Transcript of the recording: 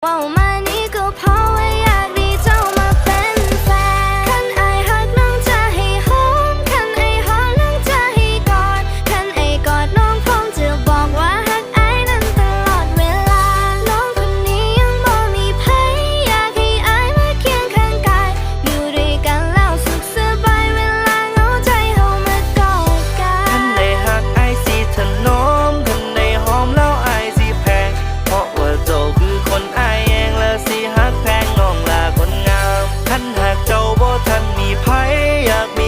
Wow. ว่าทันมีภัยอยากมี